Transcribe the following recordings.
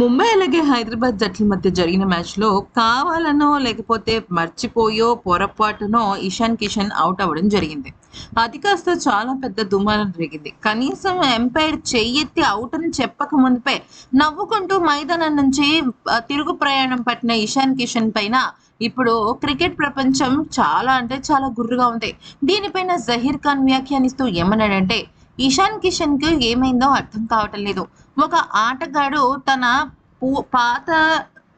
ముంబై అలాగే హైదరాబాద్ జట్ల మధ్య జరిగిన మ్యాచ్లో కావాలనో లేకపోతే మర్చిపోయో పొరపాటునో ఇషాన్ కిషన్ అవుట్ అవ్వడం జరిగింది. అది కాస్త చాలా పెద్ద దుమారం జరిగింది కనీసం ఎంపైర్ చెయ్యెత్తి అవుట్ అని చెప్పక ముందుపై నవ్వుకుంటూ మైదానం నుంచి తిరుగు ప్రయాణం పట్టిన ఇషాన్ కిషన్ పైన ఇప్పుడు క్రికెట్ ప్రపంచం చాలా అంటే చాలా గుర్రుగా ఉంది. దీనిపైన జహీర్ ఖాన్ వ్యాఖ్యానిస్తూ ఏమన్నాడంటే ఇషాన్ కిషన్కు ఏమైందో అర్థం కావటం లేదు. ఒక ఆటగాడు తన పూ- పాత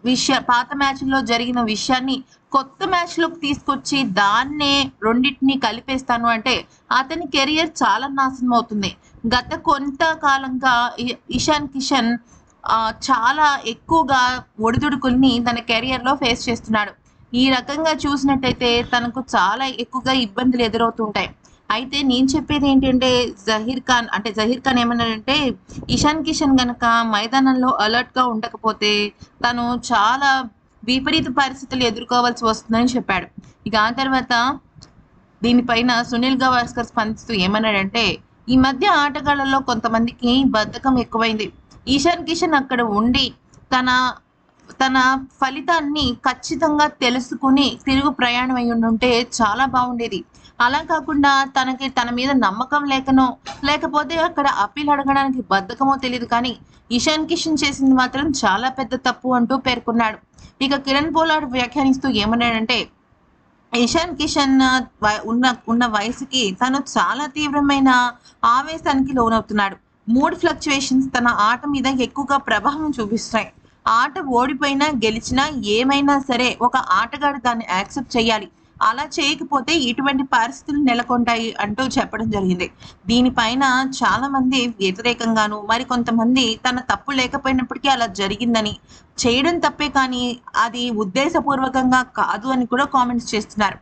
విషయ పాత మ్యాచ్లో జరిగిన విషయాన్ని కొత్త మ్యాచ్లోకి తీసుకొచ్చి దాన్నే రెండింటిని కలిపేస్తాను అంటే అతని కెరియర్ చాలా నాశనం అవుతుంది. గత కొంతకాలంగా ఇషాన్ కిషన్ చాలా ఎక్కువగా ఒడిదుడుకుల్ని తన కెరియర్లో ఫేస్ చేస్తున్నాడు. ఈ రకంగా చూసినట్టయితే తనకు చాలా ఎక్కువగా ఇబ్బందులు ఎదురవుతుంటాయి అయితే నేను చెప్పేది ఏంటంటే జహీర్ ఖాన్ అంటే జహీర్ ఖాన్ ఏమన్నాడంటే ఇషాన్ కిషన్ గనక మైదానంలో అలర్ట్గా ఉండకపోతే తను చాలా విపరీత పరిస్థితులు ఎదుర్కోవాల్సి వస్తుందని చెప్పాడు. ఇక ఆ తర్వాత దీనిపైన సునీల్ గవాస్కర్ స్పందిస్తూ ఏమన్నాడంటే ఈ మధ్య ఆటగాళ్ళలో కొంతమందికి బద్ధకం ఎక్కువైంది. ఈశాన్ కిషన్ అక్కడ ఉండి తన తన ఫలితాన్ని ఖచ్చితంగా తెలుసుకుని తిరుగు ప్రయాణం అయి ఉంటే చాలా బాగుండేది. అలా కాకుండా తనకి తన మీద నమ్మకం లేకనో లేకపోతే అక్కడ అప్పీల్ అడగడానికి బద్ధకమో తెలియదు కానీ ఇషాన్ కిషన్ చేసింది మాత్రం చాలా పెద్ద తప్పు అంటూ పేర్కొన్నాడు. ఇక కిరణ్ పోలాడ్ వ్యాఖ్యానిస్తూ ఏమన్నాడంటే ఇషాన్ కిషన్ ఉన్న ఉన్న వయసుకి తను చాలా తీవ్రమైన ఆవేశానికి లోనవుతున్నాడు. మూడ్ ఫ్లక్చువేషన్స్ తన ఆట మీద ఎక్కువగా ప్రభావం చూపిస్తాయి ఆట ఓడిపోయినా గెలిచినా ఏమైనా సరే ఒక ఆటగాడు దాన్ని యాక్సెప్ట్ చేయాలి. అలా చేయకపోతే ఇటువంటి పరిస్థితులు నెలకొంటాయి అంటూ చెప్పడం జరిగింది. దీనిపైన చాలా మంది వ్యతిరేకంగాను మరి కొంతమంది తన తప్పు లేకపోయినప్పటికీ అలా జరిగిందని చేయడం తప్పే కానీ అది ఉద్దేశపూర్వకంగా కాదు అని కూడా కామెంట్స్ చేస్తున్నారు.